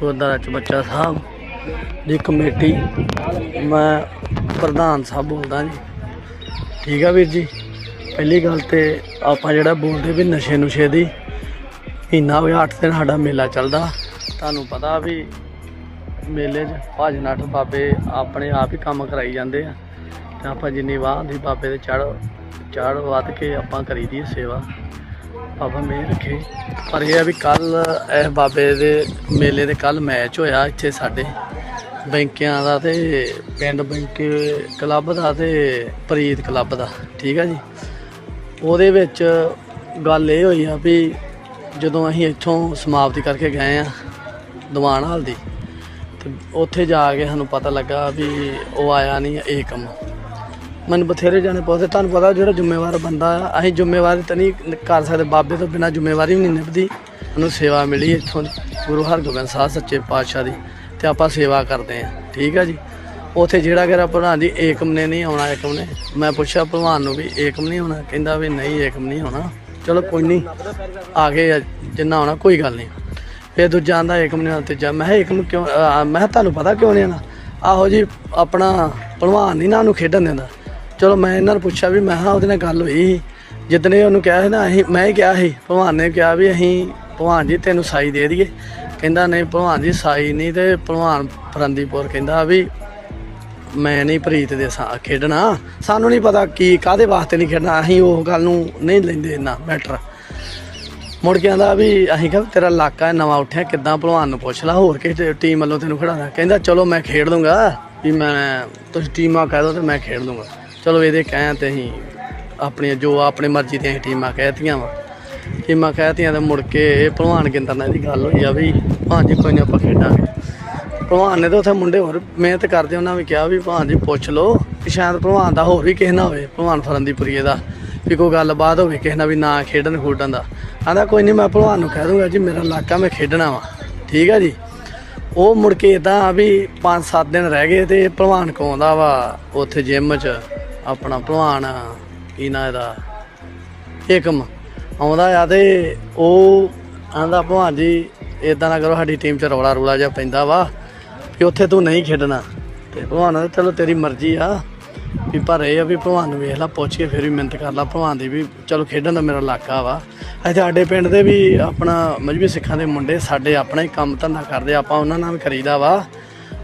ਗੁਰਦੁਆਰਾ ਚ ਬੱਚਾ ਸਾਹਿਬ ਦੀ ਕਮੇਟੀ, ਮੈਂ ਪ੍ਰਧਾਨ ਸਾਹਿਬ ਬੋਲਦਾ ਜੀ। ਠੀਕ ਆ ਵੀਰ ਜੀ? ਪਹਿਲੀ ਗੱਲ ਤੇ ਆਪਾਂ ਜਿਹੜਾ ਬੋਲਦੇ ਵੀ ਨਸ਼ੇ ਨੁਸ਼ੇ ਦੀ, ਮਹੀਨਾ ਹੋ ਗਿਆ 8 ਦਿਨ ਸਾਡਾ ਮੇਲਾ ਚੱਲਦਾ। ਤੁਹਾਨੂੰ ਪਤਾ ਵੀ ਮੇਲੇ 'ਚ ਭਜਨ ਨੱਠ ਬਾਬੇ ਆਪਣੇ ਆਪ ਹੀ ਕੰਮ ਕਰਾਈ ਜਾਂਦੇ ਆ। ਤਾਂ ਆਪਾਂ ਜਿੰਨੀ ਵਾਹ ਦੀ ਬਾਬੇ ਦੇ ਚੜ ਚੜ ਵੱਧ ਕੇ ਆਪਾਂ ਕਰੀ ਦੀ ਸੇਵਾ। ਬਾਬਾ ਮੇਹਰ ਰੱਖੇ। ਪਰ ਇਹ ਆ ਵੀ ਕੱਲ ਇਹ ਬਾਬੇ ਦੇ ਮੇਲੇ ਦੇ ਕੱਲ ਮੈਚ ਹੋਇਆ ਇੱਥੇ ਸਾਡੇ। ਬੈਂਕਿਆਂ ਦਾ ਤੇ ਪਿੰਡ ਬੈਂਕ ਕਲੱਬ ਦਾ ਤੇ ਪ੍ਰੀਤ ਕਲੱਬ ਦਾ, ਠੀਕ ਆ ਜੀ? ਉਹਦੇ ਵਿੱਚ ਗੱਲ ਇਹ ਹੋਈ ਆ ਵੀ ਜਦੋਂ ਅਸੀਂ ਇੱਥੋਂ ਸਮਾਪਤੀ ਕਰਕੇ ਗਏ ਆ ਦੀਵਾਨ ਹਾਲ ਦੀ, ਤੇ ਉੱਥੇ ਜਾ ਕੇ ਸਾਨੂੰ ਪਤਾ ਲੱਗਾ ਵੀ ਉਹ ਆਇਆ ਨਹੀਂ ਏਕਮ ਮੈਨੂੰ ਬਥੇਰੇ ਜਾਣੇ ਪੁੱਛਦੇ, ਤੁਹਾਨੂੰ ਪਤਾ ਜਿਹੜਾ ਜ਼ਿੰਮੇਵਾਰ ਬੰਦਾ ਆ, ਅਸੀਂ ਜ਼ਿੰਮੇਵਾਰੀ ਤਾਂ ਨਹੀਂ ਕਰ ਸਕਦੇ, ਬਾਬੇ ਤੋਂ ਬਿਨਾ ਜ਼ਿੰਮੇਵਾਰੀ ਵੀ ਨਹੀਂ ਨਿਭਦੀ। ਉਹਨੂੰ ਸੇਵਾ ਮਿਲੀ ਇੱਥੋਂ ਗੁਰੂ ਹਰਗੋਬਿੰਦ ਸਾਹਿਬ ਸੱਚੇ ਪਾਤਸ਼ਾਹ ਦੀ, ਤੇ ਆਪਾਂ ਸੇਵਾ ਕਰਦੇ ਆ ਠੀਕ ਆ ਜੀ? ਉਥੇ ਜਿਹੜਾ ਕਿਹੜਾ ਪ੍ਰਧਾਨ ਜੀ, ਏਕਮ ਨੇ ਨਹੀਂ ਆਉਣਾ, ਏਕਮ ਨੇ। ਮੈਂ ਪੁੱਛਿਆ ਭਲਵਾਨ ਨੂੰ ਵੀ ਏਕਮ ਨਹੀਂ ਆਉਣਾ, ਕਹਿੰਦਾ ਵੀ ਨਹੀਂ, ਏਕਮ ਨਹੀਂ ਆਉਣਾ। ਚਲੋ ਕੋਈ ਨਹੀਂ ਆ ਗਏ ਜਿੰਨਾ ਆਉਣਾ, ਕੋਈ ਗੱਲ ਨਹੀਂ। ਫਿਰ ਦੂਜਾ ਆਂਦਾ, ਏਕਮ ਨੇ ਆਉਣਾ, ਤੀਜਾ, ਮੈਂ ਕਿਹਾ, ਏਕਮ ਕਿਉਂ ਮੈਂ ਕਿਹਾ, ਤੁਹਾਨੂੰ ਪਤਾ ਕਿਉਂ ਨਹੀਂ ਆਉਣਾ? ਆਹੋ ਜੀ, ਆਪਣਾ ਭਲਵਾਨ ਨਹੀਂ ਨਾ ਉਹਨੂੰ ਖੇਡਣ ਦਿੰਦਾ। ਚਲੋ ਮੈਂ ਇਹਨਾਂ ਨੂੰ ਪੁੱਛਿਆ ਵੀ ਮੈਂ ਹਾਂ ਉਹਦੇ ਨਾਲ ਗੱਲ ਹੋਈ ਸੀ। ਜਿੱਦਣੇ ਉਹਨੂੰ ਕਿਹਾ ਸੀ ਨਾ, ਅਸੀਂ ਮੈਂ ਹੀ ਕਿਹਾ ਸੀ, ਭਗਵਾਨ ਨੇ ਕਿਹਾ ਵੀ ਅਸੀਂ ਭਗਵਾਨ ਜੀ ਤੈਨੂੰ ਸਾਈ ਦੇ ਦਈਏ। ਕਹਿੰਦਾ ਨਹੀਂ ਭਲਵਾਨ ਜੀ ਸਾਈ ਨਹੀਂ ਤੇ ਭਲਵਾਨ ਫਰੰਦੀਪੁਰ ਕਹਿੰਦਾ ਵੀ ਮੈਂ ਨਹੀਂ ਪ੍ਰੀਤ ਦੇ ਸਾ, ਖੇਡਣਾ। ਸਾਨੂੰ ਨਹੀਂ ਪਤਾ ਕੀ ਕਾਦੇ ਵਾਸਤੇ ਨਹੀਂ ਖੇਡਣਾ, ਅਸੀਂ ਉਹ ਗੱਲ ਨੂੰ ਨਹੀਂ ਲੈਂਦੇ ਇੰਨਾ ਮੈਟਰ ਮੁੜ ਕੇ ਆਂਦਾ ਵੀ ਅਸੀਂ ਕਿਹਾ ਤੇਰਾ ਇਲਾਕਾ ਨਵਾਂ ਉੱਠਿਆ, ਕਿੱਦਾਂ ਭਲਵਾਨ ਨੂੰ ਪੁੱਛ ਲਾ, ਹੋਰ ਕਿਸੇ ਟੀਮ ਵੱਲੋਂ ਤੈਨੂੰ ਖੜਾਣਾ ਕਹਿੰਦਾ ਚਲੋ ਮੈਂ ਖੇਡ ਲੂੰਗਾ ਵੀ ਮੈਂ ਤੁਸੀਂ ਟੀਮਾਂ ਕਹਿ ਦੋ ਤੇ ਮੈਂ ਖੇਡ ਲੂੰਗਾ ਚਲੋ ਇਹਦੇ ਕਹਿਣ ਤੇ ਅਸੀਂ ਆਪਣੀਆਂ ਜੋ ਆਪਣੀ ਮਰਜ਼ੀ ਦੀਆਂ ਅਸੀਂ ਟੀਮਾਂ ਕਹਿਤੀਆਂ ਵਾ। ਟੀਮਾਂ ਕਹਿਤੀਆਂ ਤਾਂ ਮੁੜ ਕੇ ਇਹ ਭਲਵਾਨ ਗਿੰਦਰ ਨਾਲ ਦੀ ਗੱਲ ਹੋਈ ਆ ਵੀ ਭਾਂਜੀ ਕੋਈ ਨਹੀਂ ਆਪਾਂ ਖੇਡਾਂਗੇ। ਭਲਵਾਨ ਨੇ ਤਾਂ ਉੱਥੇ ਮੁੰਡੇ ਹੋਰ ਮਿਹਨਤ ਕਰਦੇ, ਉਹਨਾਂ ਵੀ ਕਿਹਾ ਵੀ ਭਾਂ ਜੀ ਪੁੱਛ ਲਓ ਕਿ ਸ਼ਾਇਦ ਭਲਵਾਨ ਦਾ ਹੋਰ ਵੀ ਕਿਸੇ ਨਾਲ ਹੋਵੇ, ਭਲਵਾਨ ਫਰੰਦੀਪੁਰੀਏ ਦਾ। ਵੀ ਕੋਈ ਗੱਲਬਾਤ ਹੋਵੇ ਕਿਸੇ ਨਾਲ ਵੀ ਨਾ ਖੇਡਣ ਖੂਡਣ ਦਾ। ਆਂਦਾ ਕੋਈ ਨਹੀਂ ਮੈਂ ਭਲਵਾਨ ਨੂੰ ਕਹਿ ਦੂੰਗਾ ਜੀ ਮੇਰਾ ਇਲਾਕਾ ਮੈਂ ਖੇਡਣਾ ਵਾ। ਠੀਕ ਆ ਜੀ? ਉਹ ਮੁੜ ਕੇ ਇਦਾਂ ਵੀ 5-7 ਦਿਨ ਰਹਿ ਗਏ ਤੇ ਭਲਵਾਨ ਕੋ ਵਾ ਉੱਥੇ ਜਿਮ 'ਚ। ਆਪਣਾ ਭਲਵਾਨ ਕੀ ਨਾਂ ਇਹਦਾ ਏਕਮ ਆਉਂਦਾ ਆ ਤੇ ਉਹ ਆਂਦਾ, ਭਲਵਾਨ ਜੀ ਇਦਾਂ ਨਾ ਕਰੋ, ਸਾਡੀ ਟੀਮ 'ਚ ਰੌਲਾ ਰੂਲਾ ਜਿਹਾ ਪੈਂਦਾ ਵਾ ਵੀ ਉੱਥੇ ਤੂੰ ਨਹੀਂ ਖੇਡਣਾ। ਤੇ ਭਲਵਾਨ ਕਹਿੰਦਾ ਚਲੋ ਤੇਰੀ ਮਰਜ਼ੀ ਆ ਵੀ, ਪਰ ਇਹ ਆ ਵੀ ਭਲਵਾਨ ਨੂੰ ਵੇਖ ਲਾ ਪੁੱਛ ਕੇ ਫਿਰ ਵੀ ਮਿਹਨਤ ਕਰ ਲਾ, ਭਲਵਾਨ ਦੀ ਵੀ ਚਲੋ ਖੇਡਣ ਦਾ ਮੇਰਾ ਇਲਾਕਾ ਵਾ। ਇੱਥੇ ਸਾਡੇ ਪਿੰਡ ਦੇ ਵੀ ਆਪਣਾ ਮਜਬੀ ਸਿੱਖਾਂ ਦੇ ਮੁੰਡੇ ਸਾਡੇ ਆਪਣਾ ਹੀ ਕੰਮ ਧੰਦਾ ਕਰਦੇ ਆਪਾਂ ਉਹਨਾਂ ਨਾਲ ਵੀ ਕਰੀਦਾ ਵਾ।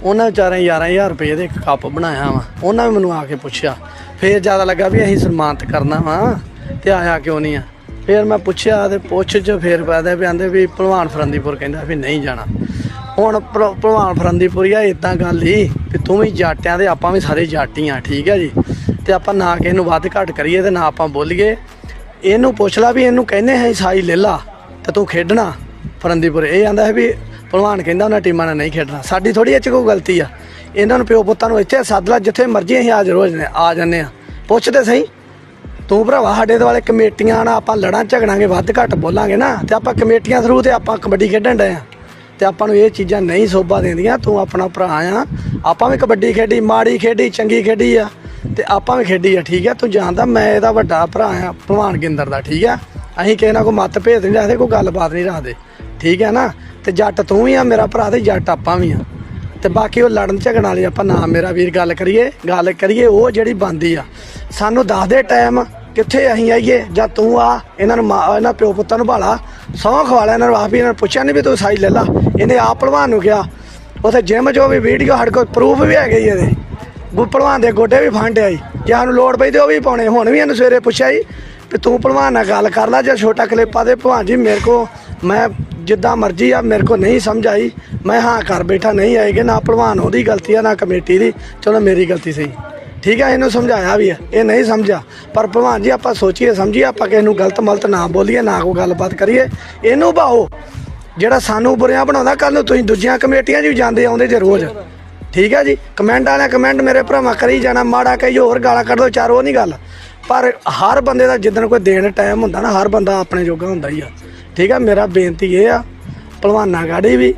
ਉਹਨਾਂ ਵਿਚਾਰਿਆਂ 11000 ਰੁਪਏ ਦੇ ਇੱਕ ਕੱਪ ਬਣਾਇਆ ਵਾ। ਉਹਨਾਂ ਵੀ ਮੈਨੂੰ ਆ ਕੇ ਪੁੱਛਿਆ। ਫੇਰ ਜ਼ਿਆਦਾ ਲੱਗਾ ਵੀ ਅਸੀਂ ਸਨਮਾਨਿਤ ਕਰਨਾ ਵਾ ਤੇ ਆਇਆ ਕਿਉਂ ਨਹੀਂ ਆ। ਫੇਰ ਮੈਂ ਪੁੱਛਿਆ ਤੇ ਪੁੱਛ ਚ ਫੇਰ ਪਾਦੇ ਵੀ ਆਂਦੇ ਵੀ ਭਲਵਾਨ ਫਰੰਦੀਪੁਰ ਕਹਿੰਦਾ ਵੀ ਨਹੀਂ ਜਾਣਾ। ਹੁਣ ਭਲ- ਭਲਵਾਨ ਫਰੰਦੀਪੁਰੀਆ ਇਦਾਂ ਗੱਲ ਹੀ ਵੀ ਤੂੰ ਵੀ ਜਾਟਿਆਂ ਦੇ ਆਪਾਂ ਵੀ ਸਾਰੇ ਜਾਟੀ ਆ ਠੀਕ ਹੈ ਜੀ। ਤੇ ਆਪਾਂ ਨਾ ਕਿਸੇ ਨੂੰ ਵੱਧ ਘੱਟ ਕਰੀਏ ਤੇ ਨਾ ਆਪਾਂ ਬੋਲੀਏ। ਇਹਨੂੰ ਪੁੱਛ ਲਾ ਵੀ ਇਹਨੂੰ ਕਹਿੰਦੇ ਹੈ ਸਾਈ ਲੈ ਲਾ ਤੇ ਤੂੰ ਖੇਡਣਾ। ਫਰੰਦੀਪੁਰ ਇਹ ਆਂਦਾ ਹੈ ਵੀ ਭਲਵਾਨ ਕਹਿੰਦਾ ਉਹਨਾਂ ਟੀਮਾਂ ਨਾਲ ਨਹੀਂ ਖੇਡਣਾ। ਸਾਡੀ ਥੋੜੀ ਇਹ ਚ ਕੋਈ ਗਲਤੀ ਆ। ਇਹਨਾਂ ਨੂੰ ਪਿਓ ਪੁੱਤਾਂ ਨੂੰ ਇੱਥੇ ਸੱਦ ਲਾ, ਜਿੱਥੇ ਮਰਜ਼ੀ ਅਸੀਂ ਅੱਜ ਰੋਜ਼ ਨੇ ਆ ਜੰਨੇ ਆ। ਪੁੱਛਦੇ ਸਹੀ। ਤੂੰ ਭਰਾਵਾ, ਸਾਡੇ ਦੁਆਲੇ ਕਮੇਟੀਆਂ ਨਾਲ ਆਪਾਂ ਲੜਾਂ ਝਗੜਾਂਗੇ, ਵੱਧ ਘੱਟ ਬੋਲਾਂਗੇ ਨਾ। ਤੇ ਆਪਾਂ ਕਮੇਟੀਆਂ ਥਰੂ ਤੇ ਆਪਾਂ ਕਬੱਡੀ ਖੇਡਣ ਡਏ ਆ। ਤੇ ਆਪਾਂ ਨੂੰ ਇਹ ਚੀਜ਼ਾਂ ਨਹੀਂ ਸੋਭਾ ਦਿੰਦੀਆਂ, ਤੂੰ ਆਪਣਾ ਭਰਾ ਆ। ਆਪਾਂ ਵੀ ਕਬੱਡੀ ਖੇਡੀ, ਮਾੜੀ ਖੇਡੀ, ਚੰਗੀ ਖੇਡੀ ਆ। ਤੇ ਆਪਾਂ ਵੀ ਖੇਡੀ ਆ, ਠੀਕ ਆ? ਤੂੰ ਜਾਣਦਾ, ਮੈਂ ਇਹਦਾ ਵੱਡਾ ਭਰਾ ਆ, ਭਲਵਾਨ ਗਿੰਦਰ ਦਾ, ਠੀਕ ਆ? ਅਸੀਂ ਕਿਸੇ ਨਾਲ ਕੋਈ ਮੱਤ ਭੇਦ ਨਹੀਂ ਰੱਖਦੇ ਕੋਈ ਗੱਲਬਾਤ ਨਹੀਂ ਰੱਖਦੇ। ਠੀਕ ਹੈ ਨਾ? ਤੇ ਜੱਟ ਤੂੰ ਵੀ ਆ, ਮੇਰਾ ਭਰਾ ਤੇ ਜੱਟ ਆਪਾਂ ਵੀ ਆ। ਤੇ ਬਾਕੀ ਉਹ ਲੜਨ ਝਗੜਨ ਵਾਲੀ ਆਪਾਂ ਨਾ ਮੇਰਾ ਵੀਰ ਗੱਲ ਕਰੀਏ ਗੱਲ ਕਰੀਏ, ਉਹ ਜਿਹੜੀ ਬੰਦੀ ਆ। ਸਾਨੂੰ ਦੱਸ ਦੇ ਟਾਈਮ ਕਿੱਥੇ ਅਸੀਂ ਆਈਏ, ਜਾਂ ਤੂੰ ਆ, ਇਹਨਾਂ ਨੂੰ ਮਾਂ ਇਹਨਾਂ ਪਿਓ ਪੁੱਤਾਂ ਨੂੰ ਭਾਲਾ ਸਹੁੰ ਖਵਾਲਾ ਇਹਨਾਂ ਨੂੰ ਆਪ ਹੀ ਇਹਨਾਂ ਨੂੰ ਪੁੱਛਿਆ ਨਹੀਂ ਵੀ ਤੂੰ ਸਾਈ ਲੈ ਲਾ। ਇਹਨੇ ਆਪ ਭਲਵਾਨ ਨੂੰ ਕਿਹਾ। ਉਥੇ ਜਿਮ ਜੋ ਵੀ ਵੀਡੀਓ ਸਾਡੇ ਕੋਲ ਪ੍ਰੂਫ ਵੀ ਹੈਗੇ ਹੀ ਇਹਦੇ। ਗੁ ਭਲਵਾਨ ਦੇ ਗੋਡੇ ਵੀ ਫਾਂਡੇ ਆਈ ਜੇ। ਸਾਨੂੰ ਲੋੜ ਪਈ ਤੇ ਉਹ ਵੀ ਪਾਉਣੇ। ਹੁਣ ਵੀ ਇਹਨੂੰ ਸਵੇਰੇ ਪੁੱਛਿਆ ਸੀ ਵੀ ਤੂੰ ਭਲਵਾਨ ਨਾਲ ਗੱਲ ਕਰ ਲੈ, ਜਾਂ ਛੋਟਾ ਕਲਿੱਪਾ ਦੇ ਭਲਵਾਨ ਜੀ, ਮੇਰੇ ਕੋ ਮੈਂ ਜਿੱਦਾਂ ਮਰਜ਼ੀ ਆ, ਮੇਰੇ ਕੋ ਨਹੀਂ ਸਮਝ ਆਈ। ਮੈਂ ਹਾਂ ਘਰ ਬੈਠਾ ਨਹੀਂ ਆਏਗੇ ਨਾ ਭਲਵਾਨ ਉਹਦੀ ਗਲਤੀ ਆ, ਨਾ ਕਮੇਟੀ ਦੀ। ਚਲੋ, ਮੇਰੀ ਗਲਤੀ ਸਹੀ। ਠੀਕ ਆ, ਇਹਨੂੰ ਸਮਝਾਇਆ ਵੀ ਆ। ਇਹ ਨਹੀਂ ਸਮਝਿਆ। ਪਰ ਭਲਵਾਨ ਜੀ, ਆਪਾਂ ਸੋਚੀਏ, ਸਮਝੀਏ, ਆਪਾਂ ਕਿਸੇ ਨੂੰ ਗਲਤ ਮਲਤ ਨਾ ਬੋਲੀਏ, ਨਾ ਕੋਈ ਗੱਲਬਾਤ ਕਰੀਏ। ਇਹਨੂੰ ਬਾਓ ਜਿਹੜਾ ਸਾਨੂੰ ਬੁਰਿਆਂ ਬਣਾਉਂਦਾ ਕੱਲ ਨੂੰ ਤੁਸੀਂ ਦੂਜੀਆਂ ਕਮੇਟੀਆਂ 'ਚ ਵੀ ਜਾਂਦੇ ਆਉਂਦੇ ਜੇ ਰੋਜ਼। ਠੀਕ ਹੈ ਜੀ? ਕਮੈਂਟ ਵਾਲਿਆਂ ਕਮੈਂਟ ਮੇਰੇ ਭਰਾਵਾਂ ਕਰੀ ਜਾਣਾ, ਮਾੜਾ ਕਹੀ ਹੋਰ ਗਾਲਾਂ ਕੱਢ ਦੋ, ਚਾਰ, ਉਹ ਨਹੀਂ ਗੱਲ। ਪਰ ਹਰ ਬੰਦੇ ਦਾ ਜਿੱਦਣ ਕੋਈ ਦੇਣ ਟਾਈਮ ਹੁੰਦਾ ਨਾ, ਹਰ ਬੰਦਾ ਆਪਣੇ ਜੋਗਾ ਹੁੰਦਾ ਹੀ ਆ। ਠੀਕ ਆ, ਮੇਰਾ ਬੇਨਤੀ ਇਹ ਆ, ਭਲਵਾਨਾਂ ਗਾੜੀ ਵੀ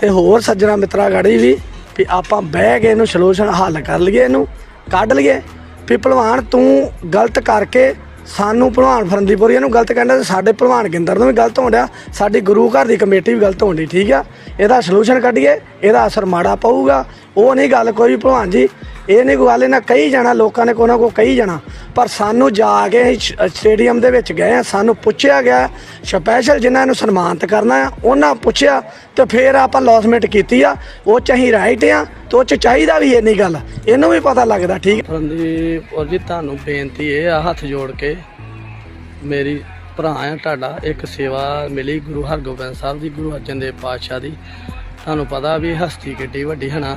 ਤੇ ਹੋਰ ਸੱਜਣਾ ਮਿੱਤਰਾ ਗਾੜੀ ਵੀ ਵੀ ਆਪਾਂ ਬਹਿ ਕੇ ਇਹਨੂੰ ਸੋਲੂਸ਼ਨ ਹੱਲ ਕਰ ਲਈਏ ਇਹਨੂੰ, ਕੱਢ ਲਈਏ। ਵੀ ਭਲਵਾਨ ਤੂੰ ਗਲਤ ਕਰਕੇ ਸਾਨੂੰ ਭਲਵਾਨ ਫਰੰਦੀਪੁਰੀਆ ਨੂੰ ਗਲਤ ਕਹਿੰਦਾ ਸਾਡੇ ਭਲਵਾਨ ਗਿੰਦਰ ਨੂੰ ਵੀ ਗਲਤ ਹੋਣ ਡਿਆ, ਸਾਡੀ ਗੁਰੂ ਘਰ ਦੀ ਕਮੇਟੀ ਵੀ ਗਲਤ ਹੋਣ ਡਈ, ਠੀਕ ਆ। ਇਹਦਾ ਸੋਲੂਸ਼ਨ ਕੱਢੀਏ ਇਹਦਾ ਅਸਰ ਮਾੜਾ ਪਊਗਾ। ਉਹ ਨਹੀਂ ਗੱਲ ਕੋਈ ਵੀ ਭਲਵਾਨ ਜੀ, ਇਹ ਨਹੀਂ ਕੋਈ ਗੱਲ ਇਹਨਾਂ ਕਹੀ ਜਾਣਾ, ਲੋਕਾਂ ਨੇ ਕੋਈ ਨਾ ਕੋਈ ਕਹੀ ਜਾਣਾ। ਪਰ ਸਾਨੂੰ ਜਾ ਕੇ ਅਸੀਂ ਸਟੇਡੀਅਮ ਦੇ ਵਿੱਚ ਗਏ ਆ, ਸਾਨੂੰ ਪੁੱਛਿਆ ਗਿਆ ਸਪੈਸ਼ਲ ਜਿਨ੍ਹਾਂ ਨੂੰ ਸਨਮਾਨਿਤ ਕਰਨਾ ਆ, ਉਹਨਾਂ ਪੁੱਛਿਆ ਤੇ ਫਿਰ ਆਪਾਂ ਲੌਸਮੈਂਟ ਕੀਤੀ ਆ। ਉਹ ਚ ਅਸੀਂ ਰਾਈਟ ਆ, ਤੇ ਉਹ ਚ ਚਾਹੀਦਾ ਵੀ ਇਹ ਨਹੀਂ ਗੱਲ, ਇਹਨੂੰ ਵੀ ਪਤਾ ਲੱਗਦਾ, ਠੀਕ ਫਰੰਦੀਪ ਔਰ ਜੀ, ਤੁਹਾਨੂੰ ਬੇਨਤੀ ਇਹ ਆ, ਹੱਥ ਜੋੜ ਕੇ ਮੇਰੀ ਭਰਾ ਆ, ਤੁਹਾਡਾ ਇੱਕ ਸੇਵਾ ਮਿਲੀ ਗੁਰੂ ਹਰਗੋਬਿੰਦ ਸਾਹਿਬ ਦੀ, ਗੁਰੂ ਅਰਜਨ ਦੇਵ ਪਾਤਸ਼ਾਹ ਦੀ। ਤੁਹਾਨੂੰ ਪਤਾ ਵੀ ਹਸਤੀ ਕਿੱਡੀ ਵੱਡੀ ਹਨਾ